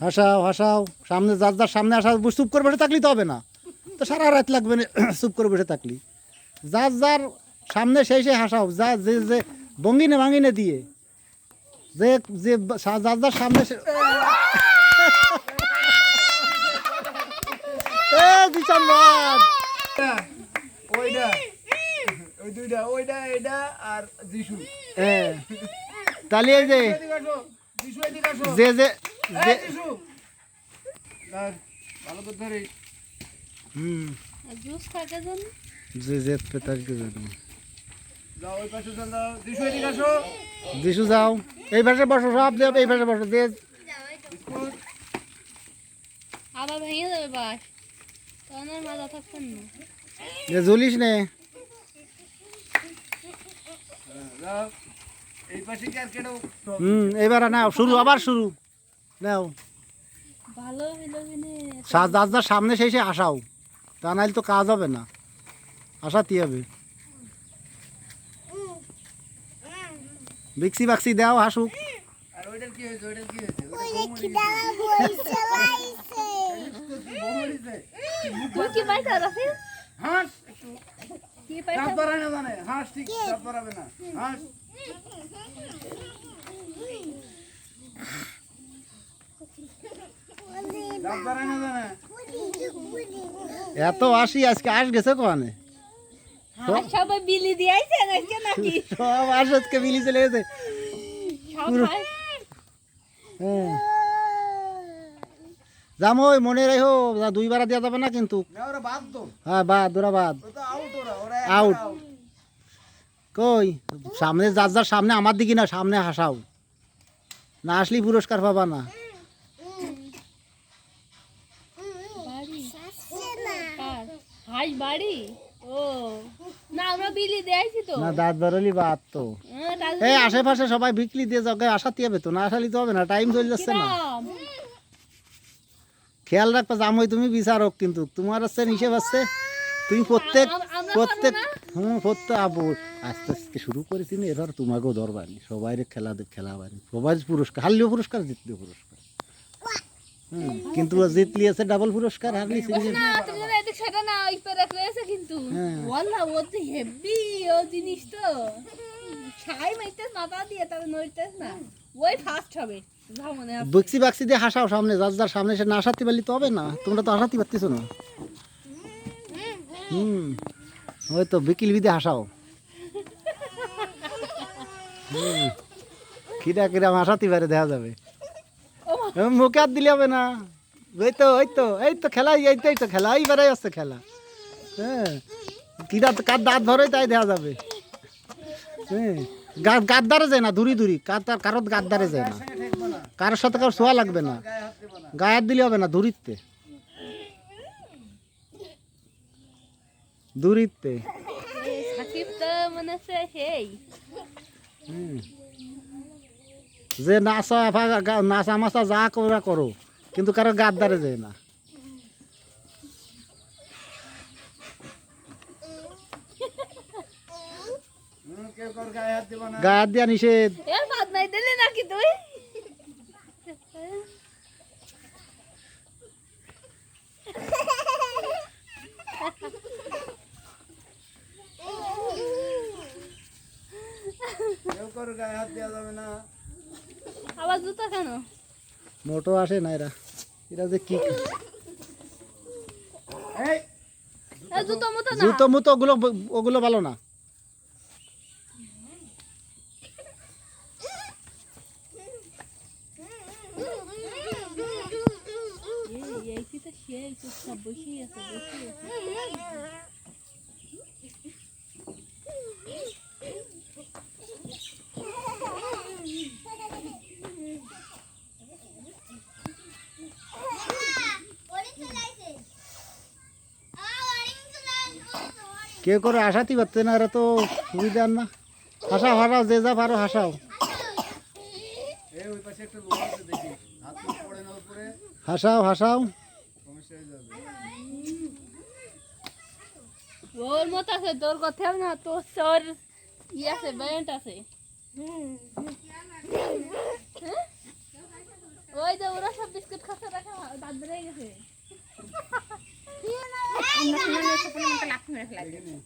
হাসাও হাসাও সামনে যার যার সামনে আসা চুপ করে বসে থাকলি তো হবে না। তো সারা রাত লাগবে না চুপ করে বসে থাকলি। যার যার সামনে সেই সেই হাসাও যা যে যে বঙ্গিনে ভাঙিনে দিয়ে। যে যে যার যার সামনে সে- এ দিশান বাদ। ওইটা ওই দুইটা ওইটা এটা আর যিশু। এ, তাহলে যে যে ভালো করে ধরে হুম। জুস খাকে জন যে যে পেতারকে জানো যাও ওই পাশে যাও যিশু এদিকে আসো। যিশু যাও। এই পাশে বসো সব দেব এই পাশে বসো বিস্কুট আবার ভেঙে যাবে বাস। তখন আর মাজা থাকবেন না। যে নে। হ্যাঁ, যাও। এই পাশে কি আর কেন হুম এবার নাও শুরু আবার শুরু। নাও। ভালো হইল কিনে সা- যার যার সামনে সেই সে আসাও। তা নাহলে তো কাজ হবে না। আসাতে হবে। বিক্সি বাক্সি দাও হাসুক। আর ওইটার কি হয়েছে? ওইটার কি হয়েছে? ওইটা বৌমরিছে। বৌমরিছে। তুই কি রাফি? হাঁস। কি পাইতা না জানে। হাঁস ঠিক না। হাঁস দাঁত বাড়ায় না জানে এত আসি আজকে আস গেছে কোয়ানে সবাই বিলি আজকে নাকি? সব আস আজকে মিলি চলে গেছে। হ্যাঁ। জামই মনে রেখো দুইবার দেওয়া যাবে না কিন্তু। হ্যাঁ বাদ ওরা বাদ. আউট কই? সামনে যার যার সামনে আমার দিকে না সামনে হাসাও। না আসলেই পুরস্কার পাবা না বাড়ি হাঁস বাড়ি? ও না আমরা বিলি দিয়েছি তো। না দাঁত বেরোলি বাদ তো। হ্যাঁ, এই আশেপাশে সবাই বিক্রি দিয়ে যাবে আসাতে হবে তো না আসালি তো হবে না টাইম চলে যাচ্ছে না? খেয়াল রাখবা জামই তুমি বিচারক কিন্তু তোমার আছে হিসেব আছে। তুমি প্রত্যেক প্রত্যেক হুম প্রত্যেক আবু আস্তে আস্তে শুরু করেছি না এবার তোমাকেও ধরবানি সবাই খেলা দে- খেলাবানি সবাই পুরস্কার হারলেও পুরস্কার জিতলেও পুরস্কার। কিন্তু জিতলি আছে ডাবল পুরস্কার হারলি সিঙ্গেল না তুমি এদিক সেটা না ওই পেরে রয়েছে কিন্তু। হ্যাঁ। ওয়াল্লা ও তো হেভি ও জিনিস তো। ছাই মাইতেস মাথা দিয়ে তাহলে নইতেস না। ওই ফার্স্ট হবে। বক্সি বাক্সি দিয়ে হাসাও সামনে যার যার সামনে সে না আসাতে পারলি তো হবে না। তোমরা তো আসাতে পারতেছো না। হুম ওই তো বিকিল বিদে হাসাও। কিরা কিরাম হাসাতে পারে দেখা যাবে। মুখে হাত দিলে হবে না। ওই তো ওই তো এই তো খেলাই এই তো এই তো খেলা এইবারে আসছে খেলা। হ্যাঁ কিরা কার দাঁত ধরে তাই দেখা যাবে। হ্যাঁ গাদ্দারে যায় না দূরি দূরি কার কারোর গাদ্দারে যায় না। কারোর সাথে কারোর শোয়া লাগবে না। গায়ে না গায়ে হাত দিলে হবে না দূরিতে দূরিতে সাকিব তো মনে হচ্ছে সেই। হুম। যে নাচা নাচা মাচা যা করা করো কিন্তু কারও গাদ্দারে যায় না। গায়ে হাত দেবো না গায়ে হাত নিষেধ এর দিলি নাকি তুই? কেউ কারোর গায়ে হাত দেওয়া যাবে না। আবার জুতো কেন মোটো আসে না এরা এরা যে কি জুতো মতো না জুতো মুতো ওগুলো ওগুলো ভালো না এই এই কি তো তো সব বসেই আছে বসেই আছে কেউ করে আসাতে পারতে না, এরা তো সুবিধার না। হাসাও হাসাও যে যা পারো হাসাও। হাসাও হাসাও। ওর মত আছে, তোর কথা না, তোর ই আছে, ব্যান্ড আছে। হ্যাঁ? ওই যে ওরা সব বিস্কুট খাচ্ছে দাঁত বেড়ে গেছে। অন্য সময় নিয়ে সকলের মতো লাফ মেরে ফেলা দেখে নে।